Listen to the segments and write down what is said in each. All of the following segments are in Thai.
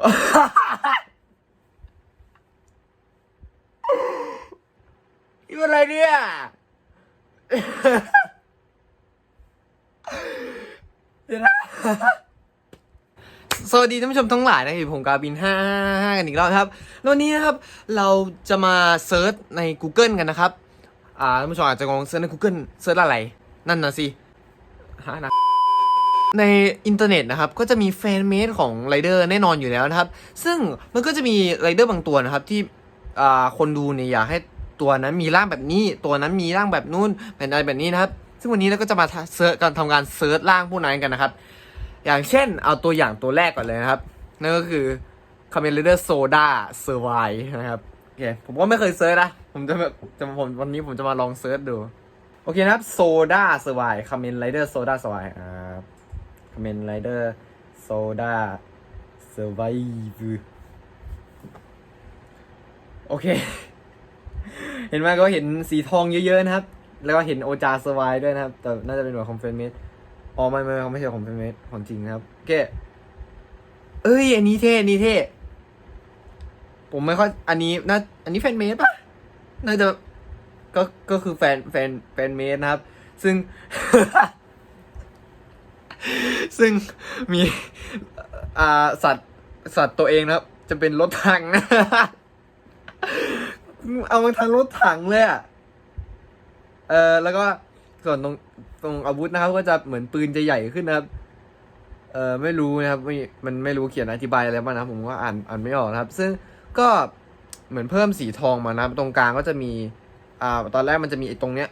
นี่มันอะไรเนี่ย สวัสดีท่านผู้ชมทั้งหลายนะครับผมกาบิน555กันอีกรอบครับแล้ววันนี้นะครับ เราจะมาเซิร์ชใน Google กันนะครับ อ่าท่านผู้ชมอาจจะงงเซิร์ชใน Google เซิร์ชอะไร นั่นนะสิหานะ ในอินเทอร์เน็ตนะครับก็จะมีแฟนเมดของไรเดอร์แน่นอนอยู่แล้วนะครับ ซึ่งมันก็จะมีไรเดอร์บางตัวนะครับที่คนดูเนี่ยอยากให้ตัวนั้นมีร่างแบบนี้ ตัวนั้นมีร่างแบบนู้นเป็นอะไรแบบนี้นะครับ ซึ่งวันนี้เราก็จะมาเซิร์ชการทำการเซิร์ชร่างพวกนั้นกันนะครับ อย่างเช่นเอาตัวอย่างตัวแรกก่อนเลยนะครับ นั่นก็คือ c a m e n Rider Soda Survive นะครับโอเคผมก็ไม่เคยเซิร์ชนะผมจะแบบจะผมวันนี้ผมจะมาลองเซิร์ชดู โอเคนะครับ Soda Survive c a m e n Rider Soda Survive อ่า c a m e n Rider Soda Survive โอเค เห็นไหมก็เห็นสีทองเยอะๆนะครับ แล้วก็เห็นโอจาสวายด้วยนะครับ แต่น่าจะเป็นแบบคอมเฟนเมดอ๋อไม่ไม่เขาไม่ใช่คอมเฟนเมดของจริงนะครับโอเคเอ้ย อันนี้เท่อันนี้เท่ผมไม่ค่อยอันนี้น่าอันนี้แฟนเมดปะน่าจะก็ก็คือแฟนแฟนแฟนเมดนะครับ ซึ่ง ซึ่งมีอ่าสัตว์สัตว์ตัวเองนะครับ จะเป็นรถถังนะเอามาทางรถถังเลยอะเออแล้วก็ส่วนตรงตรงอาวุธนะครับ ก็จะเหมือนปืนจะใหญ่ขึ้นนะครับ เออไม่รู้นะครับไม่มันไม่รู้เขียนอธิบายอะไรบ้างนะผมก็อ่านอ่านไม่ออกนะครับ ซึ่งก็เหมือนเพิ่มสีทองมานะตรงกลางก็จะมี อ่า ตอนแรกมันจะมีไอ้ตรงเนี้ย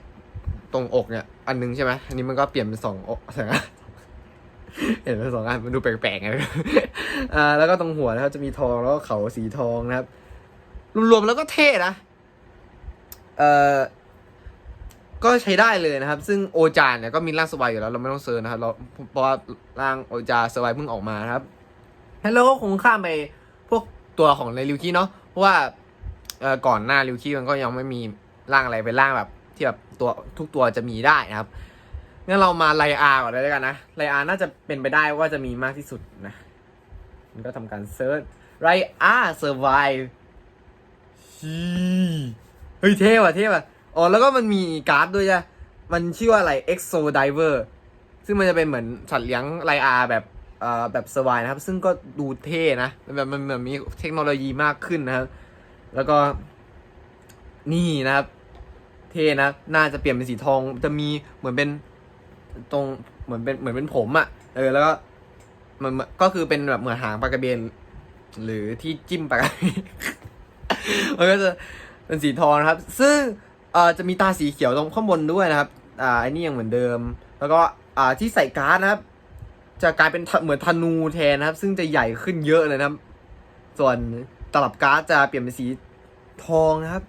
ตรงอกเนี่ย อันนึงใช่ไหมอันนี้มันก็เปลี่ยนเป็นสองอกใช่ไหม เห็นเป็นสองอันมันดูแปลกๆไงอ่าแล้วก็ตรงหัวนะครับจะมีทองแล้วก็เขาสีทองนะครับ รวมๆแล้วก็เท่นะเอ่อก็ใช้ได้เลยนะครับ ซึ่งโอจานเนี่ยก็มีร่างสวายอยู่แล้วเราไม่ต้องเซิร์นะครับเราเพราะว่าร่างโอจาสวายเพิ่งออกมาครับแล้วเราก็คงข้ามไปพวกตัวของในริวคีเนาะเพราะว่าเอ่อก่อนหน้าริวคีมันก็ยังไม่มีร่างอะไรเป็นร่างแบบที่แบบตัวทุกตัวจะมีได้นะครับ งั้นเรามาไลอาก่อนเลยแล้วกันนะไลอาน่าจะเป็นไปได้ว่าจะมีมากที่สุดนะมันก็ทำการเซิร์ชไรอาเซอร์ไวชีเฮ้ยเท่ว่ะเท่ว่ะอ๋อแล้วก็มันมีการ์ดด้วยจ้ะมันชื่อว่าอะไร EXO Diver ซึ่งมันจะเป็นเหมือนสัตว์เลี้ยงไลอาแบบเอ่อแบบสวายนะครับ ซึ่งก็ดูเท่นะแบบมันแบบมีเทคโนโลยีมากขึ้นนะครับ แล้วก็นี่นะครับ เท่นะ น่าจะเปลี่ยนเป็นสีทอง จะมีเหมือนเป็น ตรงเหมือนเป็นเหมือนเป็นผมอะ่ะ เออ แล้วก็มันมันก็คือเป็นแบบเหมือนหางปลากระเบน หรือที่จิ้มปลากระเบนมันก็จะเป็นสีทองนะครับ ซึ่งเอ่อจะมีตาสีเขียวตรงข้างบนด้วยนะครับ อ่าอันนี้ยังเหมือนเดิม แล้วก็อ่าที่ใส่การ์ดนะครับ จะกลายเป็นเหมือนธนูแทนนะครับ ซึ่งจะใหญ่ขึ้นเยอะเลยนะครับ ส่วนตลับการ์ดจะเปลี่ยนเป็นสีทองนะครับ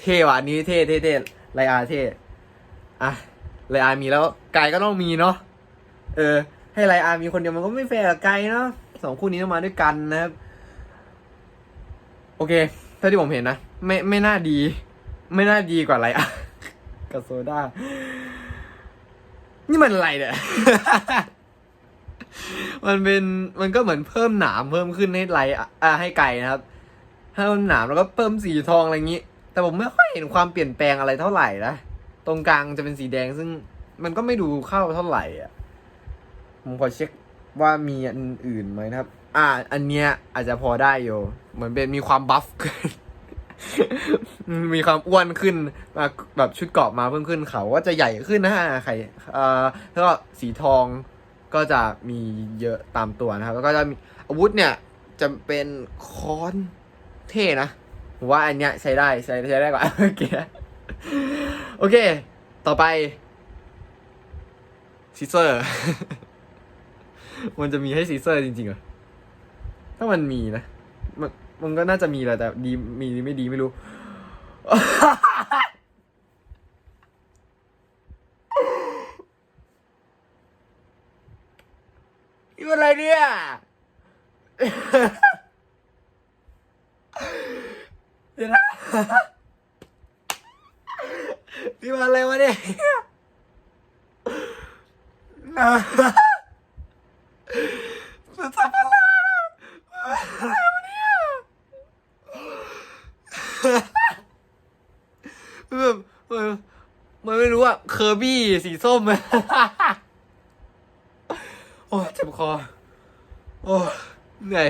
เท่ว่ะอันนี้เท่เท่เท่ไลอาเท่อะ ไลอามีแล้วไกายก็ต้องมีเนาะเออ ให้ไลอามีคนเดียวมันก็ไม่แฟร์กับไกายเนาะสองคู่นี้ต้องมาด้วยกันนะครับ โอเคเท่าที่ผมเห็นนะไม่ไม่น่าดี ไม่น่าดีกว่าไลอากับโซดานี่มันอะไรเนี่ย มันเป็นมันก็เหมือนเพิ่มหนามเพิ่มขึ้นให้ไลอ่าให้ไก่นะครับเพิ่มหนามแล้วก็เพิ่มสีทองอะไรอย่างนี้ แต่ผมไม่ค่อยเห็นความเปลี่ยนแปลงอะไรเท่าไหร่นะ ตรงกลางจะเป็นสีแดงซึ่งมันก็ไม่ดูเข้าเท่าไหร่อะ ผมขอเช็คว่ามีอันอื่นไหมนะครับ อ่า อันเนี้ยอาจจะพอได้อยู่เหมือนเป็นมีความบัฟขึ้น มีความอ้วนขึ้นมาแบบชุดเกราะมาเพิ่มขึ้นเขาก็จะใหญ่ขึ้นนะฮะไข่เอ่อแล้วก็สีทองก็จะมีเยอะตามตัวนะครับ แล้วก็จะมีอาวุธเนี่ยจะเป็นค้อนเท่นะผมว่าอันเนี้ยใช้ได้ใช้ใช้ได้กว่าเมื่อกี้ โอเค ต่อไปซีเซอร์ มันจะมีให้ซีเซอร์จริงๆเหรอ ถ้ามันมีนะ มันมันก็น่าจะมีแหละแต่ดีมีหรือไม่ดีไม่รู้ นี่อะไรเนี่ย เดี๋ยวนะ พี่มันอะไรวะเนี่ยนะสุดสัปดาห์อะไรวะเนี่ยแบบมันไม่รู้อะเคอร์บี้สีส้มโอ้เจ็บคอ โอ้เหนื่อย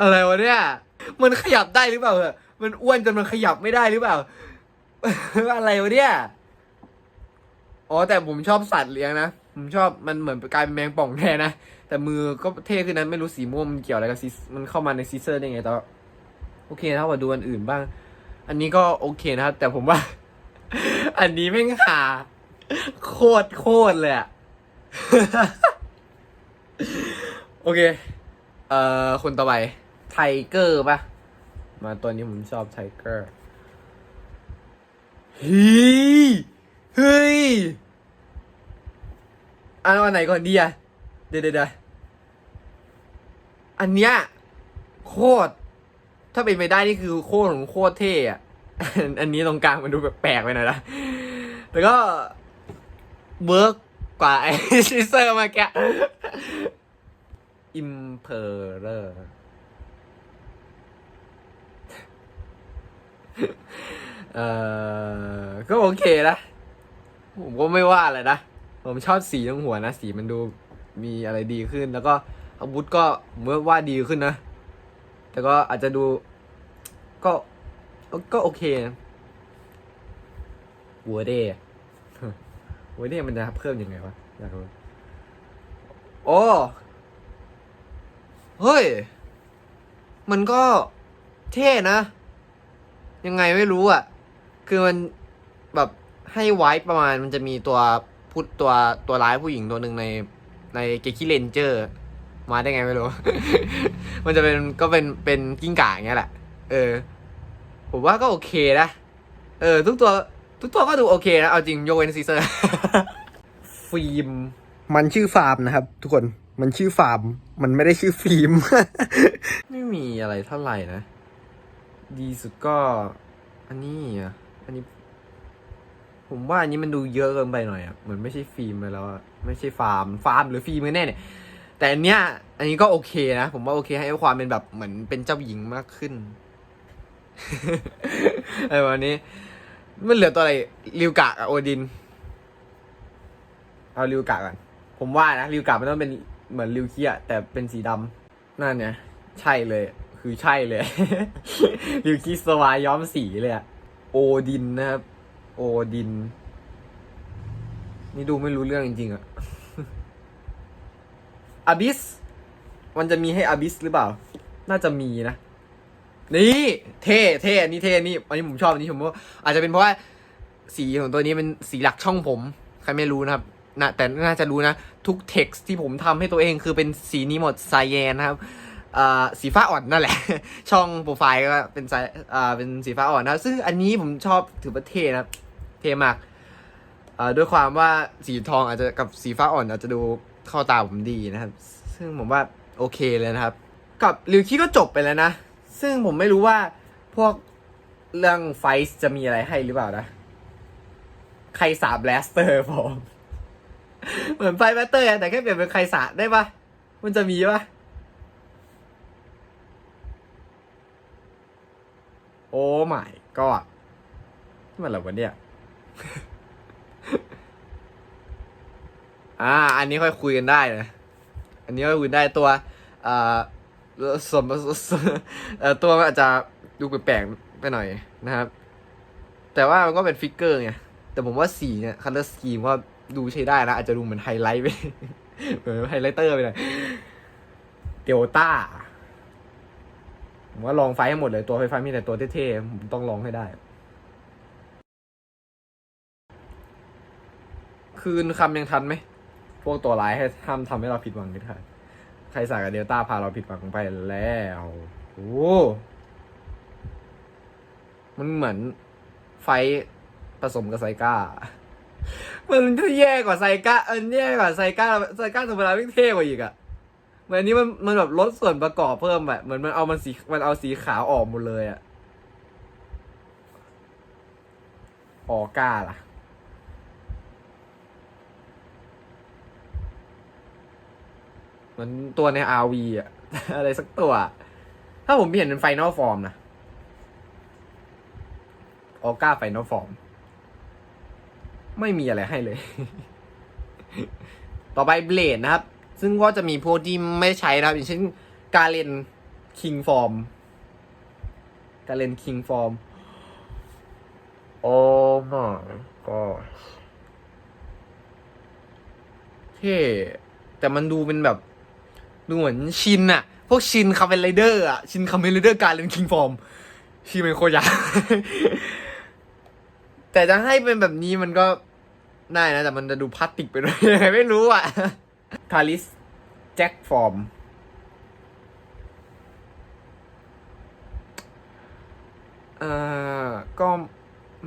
อะไรวะเนี่ย มันขยับได้หรือเปล่าเอรอมันอ้วนจนมันขยับไม่ได้หรือเปล่า อะไรวะเนี่ย อ๋อแต่ผมชอบสัตว์เลี้ยงนะ ผมชอบมันเหมือนกลายเป็นแมงป่องแทนนะ แต่มือก็เท่ขึ้นนะไม่รู้สีม่วงมันเกี่ยวอะไรกับซีมันเข้ามาในซีเซอร์ได้ไงแต่โอเคนะครับมาดูอันอื่นบ้าง อันนี้ก็โอเคนะครับ แต่ผมว่า อันนี้แม่งหาโคตรโคตรเลยอะโอเค เอ่อคนต่อไปไทเกอร์ปะมาตัวนี้ผมชอบไทเกอร์ เฮ้ย เฮ้ยอันอันไหนก่อนดีอะเดี๋ยวเดี๋ยวเดี๋ยวอันเนี้ยโคตร ถ้าเป็นไปได้นี่คือโคตรของโคตรเท่อะอันนี้ตรงกลางมันดูแปลกๆไปหน่อยนะแต่ก็เวิร์กกว่าไอ้ซิเซอร์มาแกอิมเพอร์เรอร์ เออก็โอเคนะ ผมก็ไม่ว่าอะไรนะ ผมชอบสีตรงหัวนะ สีมันดูมีอะไรดีขึ้น แล้วก็อาวุธก็เมื่อว่าดีขึ้นนะ แต่ก็อาจจะดู ก็ ก็โอเคนะหัวเดย์หัวเดย์มันจะเพิ่มยังไงวะ อยากรู้โอ้เฮ้ย มันก็เท่นะ ยังไงไม่รู้อะ คือมันแบบให้ไว้ประมาณมันจะมีตัวพุทตัวตัวร้ายผู้หญิงตัวหนึ่งในในเกคิเลนเจอร์ มาได้ไงไม่รู้ มันจะเป็นก็เป็นเป็นกิ้งก่าอย่างเงี้ยแหละ เออ ผมว่าก็โอเคนะ เออ ทุกตัว ทุกตัวก็ดูโอเคนะ เอาจริงโยกเว้นซีเซอร์ ฟิล์ม มันชื่อฟาร์มนะครับ ทุกคน มันชื่อฟาร์ม มันไม่ได้ชื่อฟิล์ม ไม่มีอะไรเท่าไหร่นะ ดีสุดก็ อันนี้อะ อันนี้ ผมว่าอันนี้มันดูเยอะเกินไปหน่อยอะเหมือนไม่ใช่ฟิล์มไปแล้วอะไม่ใช่ฟาร์มฟาร์มหรือฟิล์มกันแน่เนี่ยแต่อันเนี้ย อันนี้ก็โอเคนะผมว่าโอเค ให้ความเป็นแบบเหมือนเป็นเจ้าหญิงมากขึ้นไอ้วันนี้ มันเหลือตัวอะไรริวกะกับโอดิน เอาริวกะก่อนผมว่านะริวกะมันต้องเป็นเหมือนริวเคียแต่เป็นสีดำนั่นเนี่ยใช่เลย คือใช่เลย ริวคิสวายย้อมสีเลยอะ โอดินนะครับ โอดิน นี่ดูไม่รู้เรื่องจริงๆอะอาบิส มันจะมีให้อาบิสหรือเปล่า น่าจะมีนะ นี่เท่เท่อันนี้เท่อันนี้อันนี้ผมชอบอันนี้ผมว่าอาจจะเป็นเพราะว่าสีของตัวนี้เป็นสีหลักช่องผม ใครไม่รู้นะครับนะแต่น่าจะรู้นะ ทุกเท็กซ์ที่ผมทำให้ตัวเองคือเป็นสีนี้หมดไซแยนนะครับ สีฟ้าอ่อนนั่นแหละ ช่องโปรไฟล์ก็เป็นไซอ่าเป็นสีฟ้าอ่อนนะ ซึ่งอันนี้ผมชอบถือว่าเท่นะเท่มากด้วยความว่าสีทองอาจจะกับสีฟ้าอ่อนอาจจะดูเข้าตาผมดีนะครับ ซึ่งผมว่าโอเคเลยนะครับ กับริวคิก็จบไปแล้วนะ ซึ่งผมไม่รู้ว่าพวกเรื่องไฟส์จะมีอะไรให้หรือเปล่านะ ใครสาบแบลสเตอร์ผม เหมือนไฟแบลสเตอร์แต่แค่เปลี่ยนเป็นใครสาได้ปะมันจะมีปะ อ้ไม่ก็ที่มันอะไรวะเนี่ย อ่า อันนี้ค่อยคุยกันได้นะ อันนี้ค่อยคุยได้ตัวอ่าส่วนเอ่อตัวมันอาจจะดูแปลกๆไปหน่อยนะครับ แต่ว่ามันก็เป็นฟิกเกอร์ไง แต่ผมว่าสีเนี่ยคัลเลอร์สกีมว่าดูใช้ได้นะอาจจะดูเหมือนไฮไลท์ไปเหมือนไฮไลท์เตอร์ไปหน่อยเดลต้า ผมว่าลองไฟให้หมดเลยตัวไฟฟ้ามีแต่ตัวเท่ๆ ผมต้องลองให้ได้ คืนคำยังทันไหม พวกตัวร้ายให้ห้ามทำให้เราผิดหวังไม่ได้ใครสายกับเดลต้าพาเราผิดหวังไปแล้วโอ้มันเหมือนไฟผสมกับไซก้า มันจะแย่กว่าไซก้าเออแย่กว่าไซก้าไซก้าธรรมดาไม่เท่กว่าอีกอะ มือนอันนี้มันมันแบบลดส่วนประกอบเพิ่มแบบเหมือนมันเอามันสีมันเอาสีขาวออกหมดเลยอะออก้าล่ะ เหมือนตัวใน RV อะอะไรสักตัว ถ้าผมเห็นเป็นไฟนอลฟอร์มนะออก้าไฟนอลฟอร์ม ไม่มีอะไรให้เลย ต่อไปเบลดนะครับ ซึ่งก็จะมีพวกที่ไม่ใช้นะครับ อย่างเช่นการเล่นคิงฟอร์มการเล่นคิงฟอร์มโอ้ my god เท่แต่มันดูเป็นแบบ ดูเหมือนชินอะพวกชินคาเมนไรเดอร์อะชินคาเมนไรเดอร์การเล่นคิงฟอร์มชื่อเป็นโคตรยาวแต่จะให้เป็นแบบนี้มันก็ได้นะ แต่มันจะดูพลาสติกไปหน่อยยังไงไม่รู้อะ คาริสแจ็คฟอร์ม เอ่อ ก็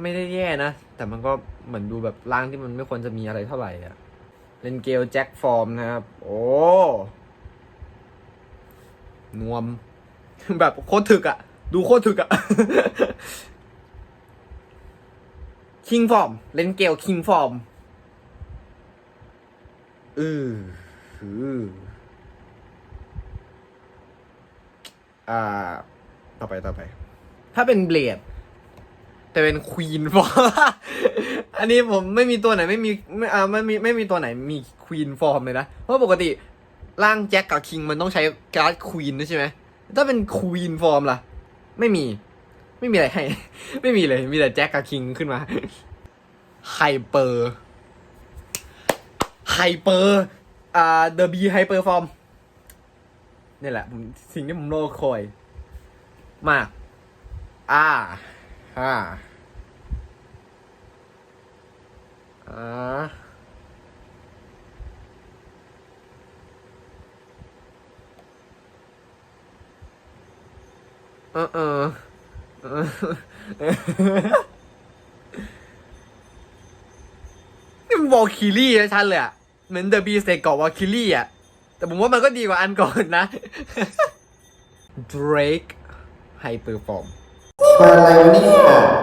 ไม่ได้แย่นะ แต่มันก็เหมือนดูแบบร่างที่มันไม่ควรจะมีอะไรเท่าไหร่อะเลนเกลแจ็คฟอร์มนะครับ โอ้ นวม แบบโคตรถึกอะดูโคตรถึกอะคิงฟอร์ม เลนเกลคิงฟอร์ม เอออืออ่า ต่อไปต่อไป ถ้าเป็นเบลดแต่เป็นควีนฟอร์ม อันนี้ผมไม่มีตัวไหนไม่มีไม่อ่าไม่มีไม่มีตัวไหนมีควีนฟอร์มเลยนะ เพราะปกติร่างแจ็คกับคิงมันต้องใช้การ์ดควีนใช่ไหม ถ้าเป็นควีนฟอร์มล่ะ ไม่มี ไม่มีอะไรให้ ไม่มีเลย มีแต่แจ็คกับคิงขึ้นมาไฮเปอร์ ไฮเปอร์อ่าเดอะบีไฮเปอร์ฟอร์มนี่แหละผมสิ่งที่ผมรอคอย มาก อ่าฮ่าอ่าเออเออเอนี่มันวอลคิลี่นะชันเลยอะ เหมือนเดอะบีสเตกเกาะวอลคิลี่อะ แต่ผมว่ามันก็ดีกว่าอันก่อนนะ Drake ไฮเปอร์ฟอมมอะไรวะเนี่ย